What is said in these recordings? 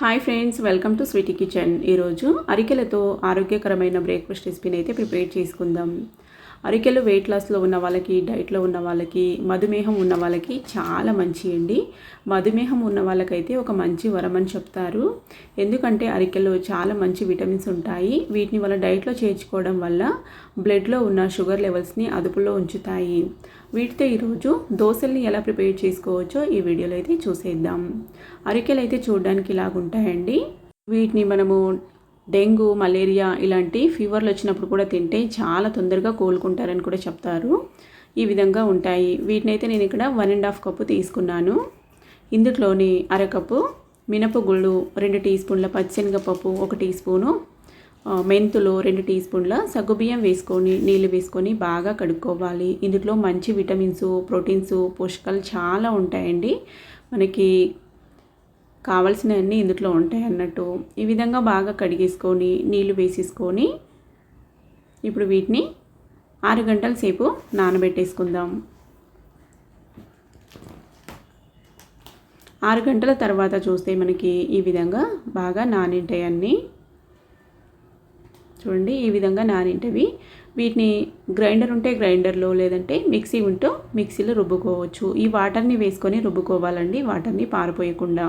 Hi friends welcome to Sweety Kitchen ఈరోజు అరికెలతో ఆరోగ్యకరమైన బ్రేక్ఫాస్ట్ రెసిపీని అయితే ప్రిపేర్ చేసుకుందాం. అరికెలు వెయిట్ లాస్లో ఉన్న వాళ్ళకి డైట్లో ఉన్న వాళ్ళకి మధుమేహం ఉన్న వాళ్ళకి చాలా మంచి అండి. మధుమేహం ఉన్న వాళ్ళకైతే ఒక మంచి వరం అని చెప్తారు. ఎందుకంటే అరికెలు చాలా మంచి విటమిన్స్ ఉంటాయి. వీటిని వాళ్ళ డైట్లో చేర్చుకోవడం వల్ల బ్లడ్లో ఉన్న షుగర్ లెవెల్స్ని అదుపులో ఉంచుతాయి. వీటితో ఈరోజు దోశల్ని ఎలా ప్రిపేర్ చేసుకోవచ్చో ఈ వీడియోలో అయితే చూసేద్దాం. అరికెలు అయితే చూడడానికి ఇలాగుంటాయండి. వీటిని మనము డెంగ్యూ మలేరియా ఇలాంటి ఫీవర్లు వచ్చినప్పుడు కూడా తింటే చాలా తొందరగా కోలుకుంటారని కూడా చెప్తారు. ఈ విధంగా ఉంటాయి. వీటిని అయితే నేను ఇక్కడ వన్ అండ్ హాఫ్ కప్పు తీసుకున్నాను. ఇందులోని అరకప్పు మినపగుళ్ళు రెండు టీ స్పూన్ల పచ్చిశనగపప్పు ఒక టీ స్పూను మెంతులు రెండు టీ స్పూన్ల సగ్గుబియ్యం వేసుకొని నీళ్ళు వేసుకొని బాగా కడుక్కోవాలి. ఇందులో మంచి విటమిన్స్ ప్రోటీన్స్ పోషకాలు చాలా ఉంటాయండి. మనకి కావాల్సినవన్నీ ఇందులో ఉంటాయి అన్నట్టు ఈ విధంగా బాగా కడిగేసుకొని నీళ్ళు వేసేసుకొని ఇప్పుడు వీటిని ఆరు గంటల సేపు నానబెట్టేసుకుందాం. ఆరు గంటల తర్వాత చూస్తే మనకి ఈ విధంగా బాగా నానింటాయి అన్నీ. చూడండి ఈ విధంగా నానింటవి. వీటిని గ్రైండర్ ఉంటే గ్రైండర్లో లేదంటే మిక్సీ ఉంటూ మిక్సీలో రుబ్బుకోవచ్చు. ఈ వాటర్ని వేసుకొని రుబ్బుకోవాలండి వాటర్ని పారిపోయకుండా.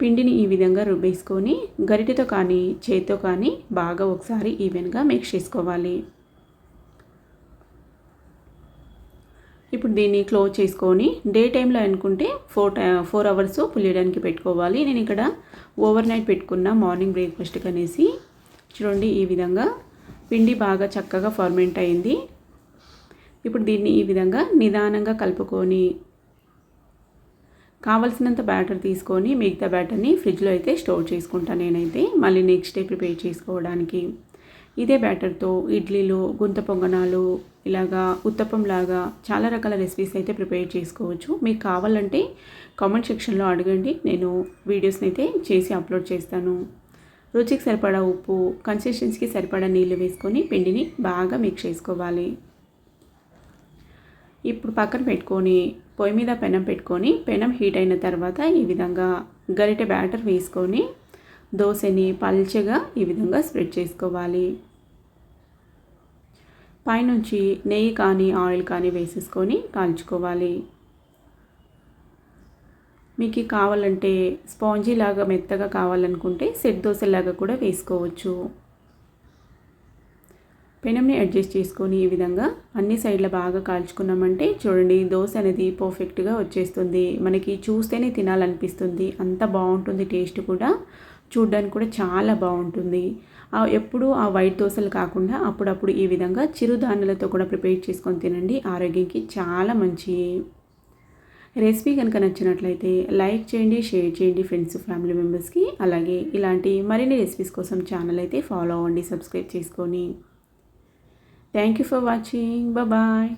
పిండిని ఈ విధంగా రుబ్బేసుకొని గరిటెతో కానీ చేతితో కానీ బాగా ఒకసారి ఈవెన్గా మిక్స్ చేసుకోవాలి. ఇప్పుడు దీన్ని క్లోజ్ చేసుకొని డే టైంలో అనుకుంటే ఫోర్ ఫోర్ అవర్స్ పులియడానికి పెట్టుకోవాలి. నేను ఇక్కడ ఓవర్ నైట్ పెట్టుకున్న మార్నింగ్ బ్రేక్ఫాస్ట్ కనేసి చూడండి ఈ విధంగా పిండి బాగా చక్కగా ఫర్మెంట్ అయింది. ఇప్పుడు దీన్ని ఈ విధంగా నిదానంగా కలుపుకొని కావలసినంత బ్యాటర్ తీసుకొని మిగతా బ్యాటర్ని ఫ్రిడ్జ్లో అయితే స్టోర్ చేసుకుంటాను నేనైతే. మళ్ళీ నెక్స్ట్ డే ప్రిపేర్ చేసుకోవడానికి. ఇదే బ్యాటర్తో ఇడ్లీలు గుంత పొంగనాలు ఇలాగా ఉత్తప్పం లాగా చాలా రకాల రెసిపీస్ అయితే ప్రిపేర్ చేసుకోవచ్చు. మీకు కావాలంటే కామెంట్ సెక్షన్లో అడగండి. నేను వీడియోస్ని అయితే చేసి అప్లోడ్ చేస్తాను. రుచికి సరిపడా ఉప్పు కన్సిస్టెన్సీకి సరిపడా నీళ్ళు వేసుకొని పిండిని బాగా మిక్స్ చేసుకోవాలి. ఇప్పుడు పక్కన పెట్టుకొని పొయ్యి మీద పెనం పెట్టుకొని పెనం హీట్ అయిన తర్వాత ఈ విధంగా గరిటె బ్యాటర్ వేసుకొని దోశని పల్చగా ఈ విధంగా స్ప్రెడ్ చేసుకోవాలి. పైనుంచి నెయ్యి కానీ ఆయిల్ కానీ వేసేసుకొని కాల్చుకోవాలి. మీకు కావాలంటే స్పాంజీ లాగా మెత్తగా కావాలనుకుంటే సెట్ దోశలాగా కూడా వేసుకోవచ్చు. పెనంని అడ్జస్ట్ చేసుకొని ఈ విధంగా అన్ని సైడ్ల బాగా కాల్చుకున్నామంటే చూడండి దోశ అనేది పర్ఫెక్ట్గా వచ్చేస్తుంది. మనకి చూస్తేనే తినాలనిపిస్తుంది. అంత బాగుంటుంది టేస్ట్ కూడా. చూడ్డానికి కూడా చాలా బాగుంటుంది. ఎప్పుడు ఆ వైట్ దోశలు కాకుండా అప్పుడప్పుడు ఈ విధంగా చిరుధాన్యాలతో కూడా ప్రిపేర్ చేసుకొని తినండి. ఆరోగ్యంకి చాలా మంచి రెసిపీ కనుక నచ్చినట్లయితే లైక్ చేయండి షేర్ చేయండి ఫ్రెండ్స్ ఫ్యామిలీ మెంబర్స్కి. అలాగే ఇలాంటి మరిన్ని రెసిపీస్ కోసం ఛానల్ అయితే ఫాలో అవ్వండి సబ్స్క్రైబ్ చేసుకొని. Thank you for watching. Bye